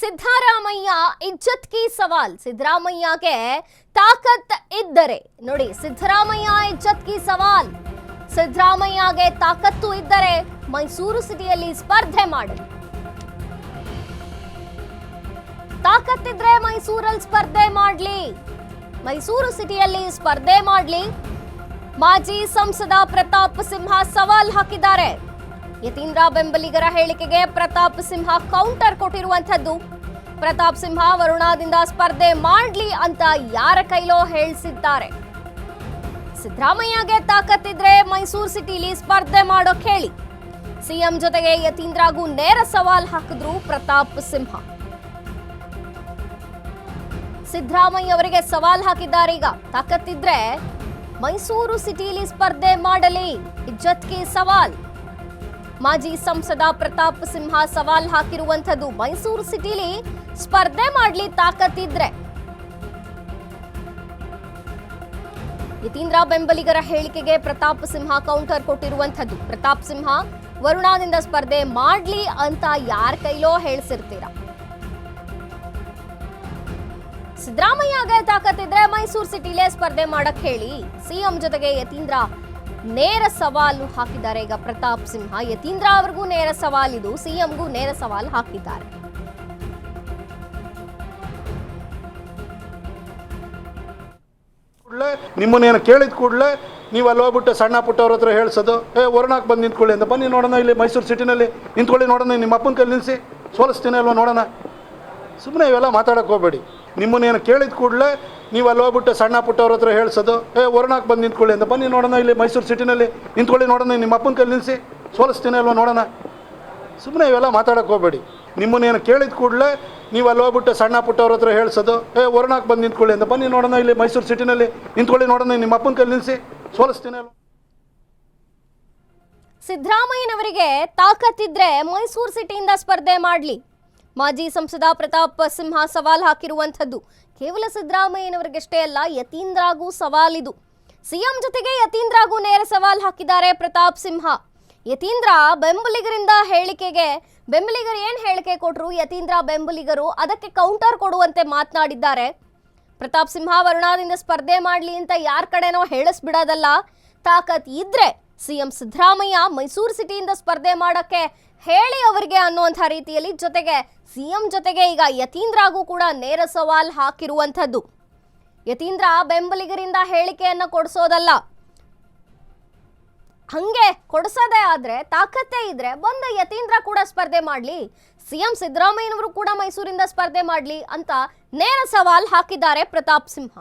ಸಿದ್ದರಾಮಯ್ಯ ಇಜ್ಜತ್ ಕಿ ಸವಾಲ್. ಸಿದ್ದರಾಮಯ್ಯಗೆ ತಾಕತ್ ಇದ್ದರೆ, ನೋಡಿ, ಸಿದ್ದರಾಮಯ್ಯ ಇಜ್ಜತ್ ಕಿ ಸವಾಲ್. ಸಿದ್ದರಾಮಯ್ಯಗೆ ತಾಕತ್ತು ಇದ್ದರೆ ಮೈಸೂರು ಸಿಟಿಯಲ್ಲಿ ಸ್ಪರ್ಧೆ ಮಾಡಲಿ. ತಾಕತ್ತಿದ್ರೆ ಮೈಸೂರಲ್ಲಿ ಸ್ಪರ್ಧೆ ಮಾಡ್ಲಿ. ಮೈಸೂರು ಸಿಟಿಯಲ್ಲಿ ಸ್ಪರ್ಧೆ ಮಾಡ್ಲಿ. ಮಾಜಿ ಸಂಸದ ಪ್ರತಾಪ್ ಸಿಂಹ ಸವಾಲ್ ಹಾಕಿದ್ದಾರೆ. ಯತೀಂದ್ರ ಬೆಂಬಲಿಗರ ಹೇಳಿಕೆಗೆ ಪ್ರತಾಪ್ ಸಿಂಹ ಕೌಂಟರ್ ಕೊಟ್ಟಿರುವಂಥದ್ದು. ಪ್ರತಾಪ್ ಸಿಂಹ ವರುಣಾದಿಂದ ಸ್ಪರ್ಧೆ ಮಾಡ್ಲಿ ಅಂತ ಯಾರ ಕೈಲೋ ಹೇಳಿಸಿದ್ದಾರೆ. ಸಿದ್ದರಾಮಯ್ಯಗೆ ತಾಕತ್ತಿದ್ರೆ ಮೈಸೂರು ಸಿಟಿಲಿ ಸ್ಪರ್ಧೆ ಮಾಡೋಕ್ ಹೇಳಿ ಸಿಎಂ ಜೊತೆಗೆ ಯತೀಂದ್ರಗೂ ನೇರ ಸವಾಲ್ ಹಾಕಿದ್ರು ಪ್ರತಾಪ್ ಸಿಂಹ. ಸಿದ್ದರಾಮಯ್ಯ ಅವರಿಗೆ ಸವಾಲ್ ಹಾಕಿದ್ದಾರೆ ಈಗ. ತಾಕತ್ತಿದ್ರೆ ಮೈಸೂರು ಸಿಟಿಲಿ ಸ್ಪರ್ಧೆ ಮಾಡಲಿ. ಇಜ್ಜತ್ಗೆ ಸವಾಲ್. ಮಾಜಿ ಸಂಸದ ಪ್ರತಾಪ್ ಸಿಂಹ ಸವಾಲ್ ಹಾಕಿರುವಂಥದ್ದು ಮೈಸೂರು ಸಿಟಿಲಿ ಸ್ಪರ್ಧೆ ಮಾಡ್ಲಿ ತಾಕತ್ತಿದ್ರೆ. ಯತೀಂದ್ರ ಬೆಂಬಲಿಗರ ಹೇಳಿಕೆಗೆ ಪ್ರತಾಪ್ ಸಿಂಹ ಕೌಂಟರ್ ಕೊಟ್ಟಿರುವಂಥದ್ದು. ಪ್ರತಾಪ್ ಸಿಂಹ, ವರುಣಾದಿಂದ ಸ್ಪರ್ಧೆ ಮಾಡ್ಲಿ ಅಂತ ಯಾರ ಕೈಲೋ ಹೇಳ್ಸಿರ್ತೀರಾ. ಸಿದ್ದರಾಮಯ್ಯಗೆ ತಾಕತ್ತಿದ್ರೆ ಮೈಸೂರು ಸಿಟಿಲೇ ಸ್ಪರ್ಧೆ ಮಾಡಕ್ ಹೇಳಿ. ಸಿಎಂ ಜೊತೆಗೆ ಯತೀಂದ್ರ ನೇರ ಸವಾಲು ಹಾಕಿದ್ದಾರೆ. ಈಗ ಪ್ರತಾಪ್ ಸಿಂಹ ಯತೀಂದ್ರ ಅವ್ರಿಗೂ ನೇರ ಸವಾಲಿದು ಸಿಎಂಗೂ ನೇರ ಸವಾಲು ಹಾಕಿದ್ದಾರೆ. ಕೂಡಲೇ ನಿಮ್ಮನ್ನೇನು ಕೇಳಿದ ಕೂಡಲೇ ನೀವು ಅಲ್ಲಿ ಹೋಗ್ಬಿಟ್ಟು ಸಣ್ಣ ಪುಟ್ಟವ್ರ ಹತ್ರ ಹೇಳ್ಸೋದು, ಏ, ವರ್ಣಾಕ್ ಬಂದು ನಿಂತ್ಕೊಳ್ಳಿ ಅಂತ, ಬನ್ನಿ ನೋಡೋಣ ಇಲ್ಲಿ ಮೈಸೂರು ಸಿಟಿನಲ್ಲಿ, ನಿಂತ್ಕೊಳ್ಳಿ ನೋಡೋಣ, ನಿಮ್ಮ ಅಪ್ಪನ ಕೈಲಿ ನಿಲ್ಲಿಸಿ ಸೋಲಿಸ್ತೀನಿ ಅಲ್ವಾ ನೋಡೋಣ? ಸುಮ್ಮನೆ ಇವೆಲ್ಲ ಮಾತಾಡೋಕೆ ಹೋಗಬೇಡಿ. ನಿಮ್ಮನ್ನೇನು ಕೇಳಿದ ಕೂಡಲೇ ನೀವು ಅಲ್ಲಿ ಹೋಗ್ಬಿಟ್ಟು ಸಣ್ಣ ಪುಟ್ಟವ್ರ ಹತ್ರ ಹೇಳ್ಸೋದು, ಏ ವರ್ಣಾಕ್ ಬಂದು ನಿಂತ್ಕೊಳ್ಳಿ ಅಂತ. ಬನ್ನಿ ನೋಡೋಣ ಇಲ್ಲಿ ಮೈಸೂರು ಸಿಟಿನಲ್ಲಿ. ನಿಂತ್ಕೊಳ್ಳಿ ನೋಡೋಣ, ನಿಮ್ಮ ಅಪ್ಪನ ಕೈಲಿ ನಿಲ್ಲಿಸಿ ಸೋಲಿಸ್ತೀನಿ ಅಲ್ವಾ ನೋಡೋಣ. ಸುಮ್ಮನೆ ಇವೆಲ್ಲ ಮಾತಾಡೋಕೆ ಹೋಗಬೇಡಿ. ನಿಮ್ಮನ್ನೇನು ಕೇಳಿದ ಕೂಡಲೇ ನೀವು ಅಲ್ಲಿ ಹೋಗ್ಬಿಟ್ಟು ಸಣ್ಣ ಪುಟ್ಟವ್ರ ಹತ್ರ ಹೇಳ್ಸೋದು, ಏ ವರ್ಣಾಕ್ ಬಂದು ನಿಂತ್ಕೊಳ್ಳಿ ಅಂತ. ಬನ್ನಿ ನೋಡೋಣ ಇಲ್ಲಿ ಮೈಸೂರು ಸಿಟಿನಲ್ಲಿ. ನಿಂತ್ಕೊಳ್ಳಿ ನೋಡೋಣ, ನಿಮ್ಮ ಅಪ್ಪನ ಕೈಲಿ ನಿಲ್ಲಿಸಿ ಸೋಲಿಸ್ತೀನಿ ಅಲ್ವಾ ಸಿದ್ದರಾಮಯ್ಯನವರಿಗೆ ತಾಕತ್ತಿದ್ರೆ ಮೈಸೂರು ಸಿಟಿಯಿಂದ ಸ್ಪರ್ಧೆ ಮಾಡಲಿ. ಮಾಜಿ ಸಂಸದ ಪ್ರತಾಪ್ ಸಿಂಹ ಸವಾಲ್ ಹಾಕಿರುವಂಥದ್ದು. ಕೇವಲ ಸಿದ್ದರಾಮಯ್ಯನವರಿಗಷ್ಟೇ ಅಲ್ಲ, ಯತೀಂದ್ರಾಗೂ ಸವಾಲಿದು ಸಿಎಂ ಜೊತೆಗೆ ಯತೀಂದ್ರಾಗೂ ನೇರ ಸವಾಲ್ ಹಾಕಿದ್ದಾರೆ ಪ್ರತಾಪ್ ಸಿಂಹ. ಯತೀಂದ್ರ ಬೆಂಬಲಿಗರಿಂದ ಹೇಳಿಕೆಗೆ, ಬೆಂಬಲಿಗರು ಏನು ಹೇಳಿಕೆ ಕೊಟ್ಟರು ಯತೀಂದ್ರ ಬೆಂಬಲಿಗರು ಅದಕ್ಕೆ ಕೌಂಟರ್ ಕೊಡುವಂತೆ ಮಾತನಾಡಿದ್ದಾರೆ. ಪ್ರತಾಪ್ ಸಿಂಹ ವರುಣಾದಿಂದ ಸ್ಪರ್ಧೆ ಮಾಡಲಿ ಅಂತ ಯಾರ ಕಡೆನೋ ಹೇಳಿಸ್ಬಿಡೋದಲ್ಲ. ತಾಕತ್ ಇದ್ರೆ ಸಿಎಂ ಸಿದ್ದರಾಮಯ್ಯ ಮೈಸೂರು ಸಿಟಿಯಿಂದ ಸ್ಪರ್ಧೆ ಮಾಡಕ್ಕೆ ಹೇಳಿ ಅವರಿಗೆ ಅನ್ನುವಂಥ ರೀತಿಯಲ್ಲಿ ಜೊತೆಗೆ ಸಿಎಂ ಜೊತೆಗೆ ಈಗ ಯತೀಂದ್ರಾಗೂ ಕೂಡ ನೇರ ಸವಾಲ್ ಹಾಕಿರುವಂಥದ್ದು. ಯತೀಂದ್ರ ಬೆಂಬಲಿಗರಿಂದ ಹೇಳಿಕೆಯನ್ನು ಕೊಡಿಸೋದಲ್ಲ. ಹಂಗೆ ಕೊಡಿಸೋದೇ ಆದ್ರೆ ತಾಕತ್ತೇ ಇದ್ರೆ ಬಂದು ಯತೀಂದ್ರ ಕೂಡ ಸ್ಪರ್ಧೆ ಮಾಡ್ಲಿ, ಸಿಎಂ ಸಿದ್ದರಾಮಯ್ಯನವರು ಕೂಡ ಮೈಸೂರಿಂದ ಸ್ಪರ್ಧೆ ಮಾಡ್ಲಿ ಅಂತ ನೇರ ಸವಾಲ್ ಹಾಕಿದ್ದಾರೆ ಪ್ರತಾಪ್ ಸಿಂಹ.